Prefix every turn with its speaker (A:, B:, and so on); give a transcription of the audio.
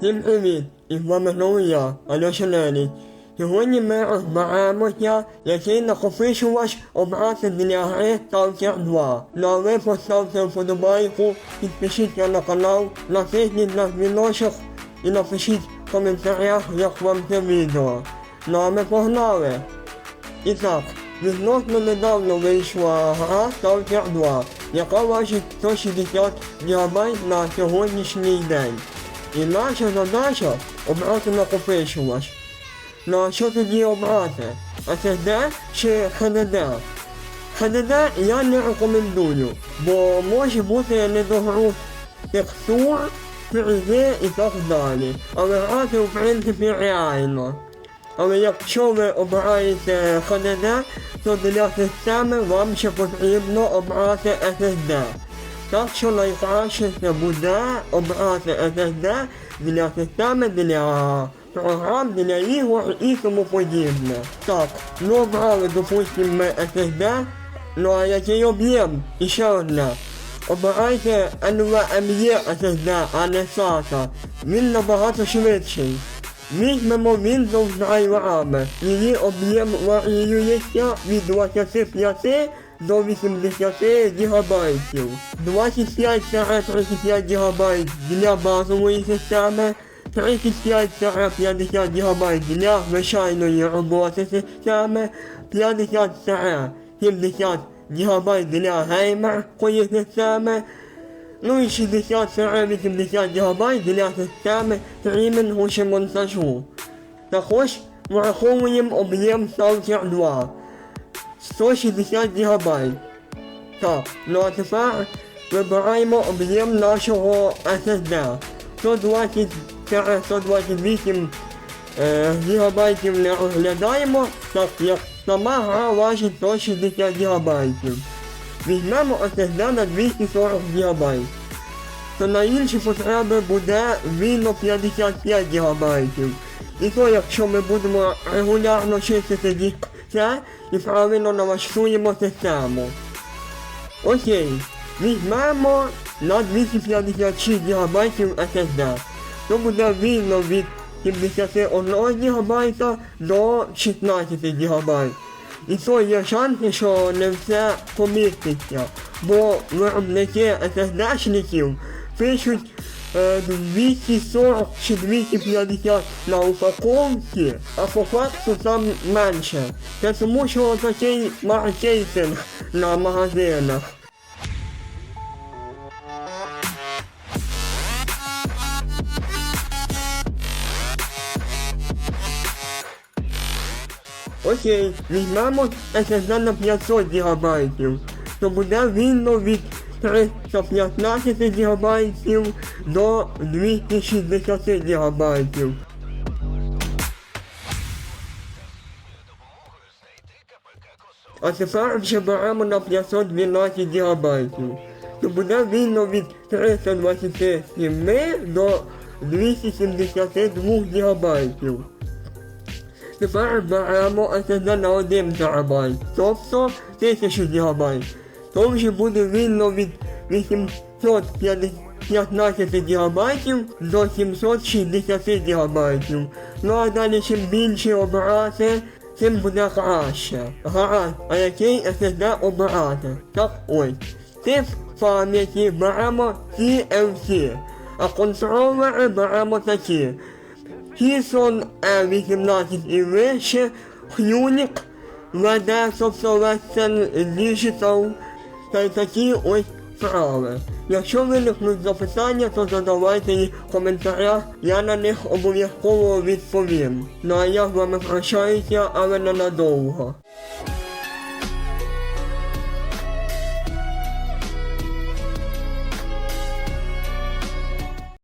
A: Всім привіт! І з вами знову я, Альоша Лелій. Сьогодні ми розберемося, який накопичувач обрати для гри Stalker 2. Ну а ви поставте вподобайку, підпишіться на канал, натисніть на дзвіночок і напишіть в коментарях, як вам це відео. Ну а ми погнали! І так, відносно недавно вийшла гра Stalker 2, яка важить 160 ГБ на сьогоднішній день. І наша задача обрати накопичувач. Ну а що тоді обрати? SSD чи HDD? HDD я не рекомендую, бо може бути недогруз текстур, фрізи і так далі. Але грати в принципі реально. Але якщо ви обираєте HDD, то для системи вам ще потрібно обрати SSD. Так що найкраще це буде обрати SSD для системи, для програм, для ігор і тому подібне. Так, ну обрали, допустимо, ми SSD, ну а який об'єм? І ще одне. Обирайте NVMe SSD, а не SATA. Він набагато швидший. Візьмемо Windows драйверами. Її об'єм варіюється від 25 до 80 гігабайтів. 25-35 гігабайт для базової системи, 35-50 гігабайт для звичайної роботи системи, 50-70 гігабайт для геймерської системи, Ну і 60-80 ГБ для системи стрімінгу чи монтажу. Також враховуємо об'єм Stalker 2 160 ГБ. Так, ну а тепер вибираємо об'єм нашого SSD. 120-128 е, гігабайтів не розглядаємо, так як сама гра важить 160 гігабайтів. Візьмемо SSD на 240 ГБ. То на інші потреби буде вільно 55 ГБ. І то якщо ми будемо регулярно чистити диск-це і правильно налаштуємо систему. Окей, візьмемо на 256 ГБ SSD. То буде вільно від 71 ГБ до 16 ГБ. І то є шанси, що не все поміститься, бо виробники SSD-шників пишуть 240 чи 250 на упаковці, а по факту там менше. Це тому, що такий маркетинг на магазинах. Окей, візьмемо SSD на 500 ГБ. То буде вільно від 315 ГБ до 260 ГБ. А тепер вже беремо на 512 ГБ. То буде вільно від 327 до 272 ГБ. Тепер беремо SSD на 1 ТБ, тобто 1000 ГБ. То вже буде вільно від 815 ГБ до 760 ГБ. Ну а далі чим більше обирати, тим буде краще. Гаразд, а який SSD обирати? Так ось. Тип пам'яті беремо CMC, а контролери беремо такі. Хісон Е18 і вище, Хюнік, ВД, тобто Western Digital, та й такі ось справи. Якщо виникнуть запитання, то задавайте їх в коментарях, я на них обов'язково відповім. Ну а я з вами прощаюся, але ненадовго.